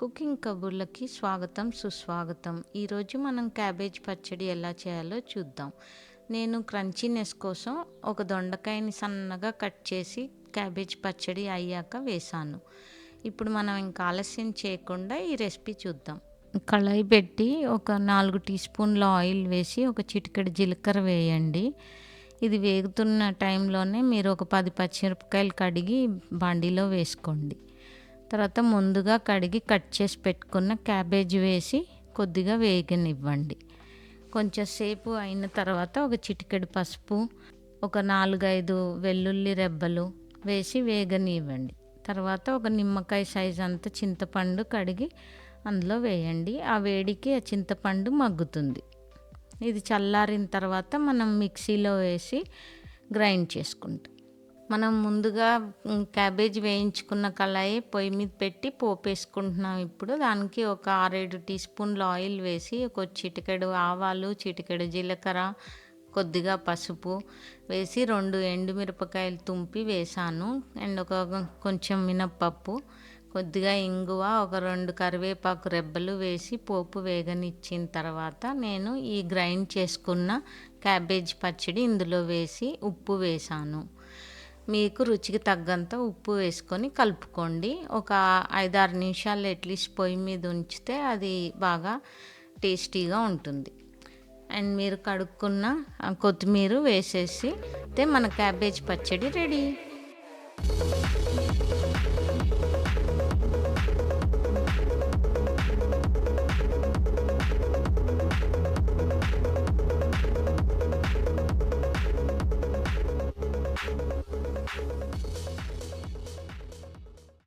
Cooking కబుర్లకి స్వాగతం సుస్వాగతం. ఈరోజు మనం క్యాబేజ్ పచ్చడి ఎలా చేయాలో చూద్దాం. నేను క్రంచీనెస్ కోసం ఒక దొండకాయని సన్నగా కట్ చేసి క్యాబేజ్ పచ్చడి అయ్యాక వేసాను ఇప్పుడు మనం ఇంకా ఆలస్యం చేయకుండా ఈ రెసిపీ చూద్దాం. కళాయి పెట్టి ఒక నాలుగు టీ స్పూన్ల ఆయిల్ వేసి ఒక చిటికెడు జీలకర్ర వేయండి. ఇది వేగుతున్న టైంలోనే మీరు ఒక పది పచ్చిమిరపకాయలు కడిగి బాండీలో వేసుకోండి. తర్వాత ముందుగా కడిగి కట్ చేసి పెట్టుకున్న క్యాబేజ్ వేసి కొద్దిగా వేగనివ్వండి. కొంచెం సేపు అయిన తర్వాత ఒక చిటికెడు పసుపు ఒక నాలుగైదు వెల్లుల్లి రెబ్బలు వేసి వేగనివ్వండి. తర్వాత ఒక నిమ్మకాయ సైజ్ అంత చింతపండు కడిగి అందులో వేయండి. ఆ వేడికి ఆ చింతపండు మగ్గుతుంది. ఇది చల్లారిన తర్వాత మనం మిక్సీలో వేసి గ్రైండ్ చేసుకుంటాం. మనం ముందుగా క్యాబేజ్ వేయించుకున్న కళాయి పొయ్యి మీద పెట్టి పోపు వేసుకుంటున్నాం ఇప్పుడు. దానికి ఒక ఆరేడు టీ స్పూన్లు ఆయిల్ వేసి ఒక చిటికెడు ఆవాలు చిటికెడు జీలకర్ర కొద్దిగా పసుపు వేసి రెండు ఎండుమిరపకాయలు తుంపి వేసాను. అండ్ ఒక కొంచెం మినప్పప్పు కొద్దిగా ఇంగువ ఒక రెండు కరివేపాకు రెబ్బలు వేసి పోపు వేగనిచ్చిన తర్వాత నేను ఈ గ్రైండ్ చేసుకున్న క్యాబేజ్ పచ్చడి ఇందులో వేసి ఉప్పు వేసాను. మీకు రుచికి తగ్గంత ఉప్పు వేసుకొని కలుపుకోండి. ఒక ఐదారు నిమిషాలు అట్లీస్ట్ పొయ్యి మీద ఉంచితే అది బాగా టేస్టీగా ఉంటుంది. అండ్ మీరు కడుక్కున్న కొత్తిమీర వేసేసి అయితే మన క్యాబేజ్ పచ్చడి రెడీ.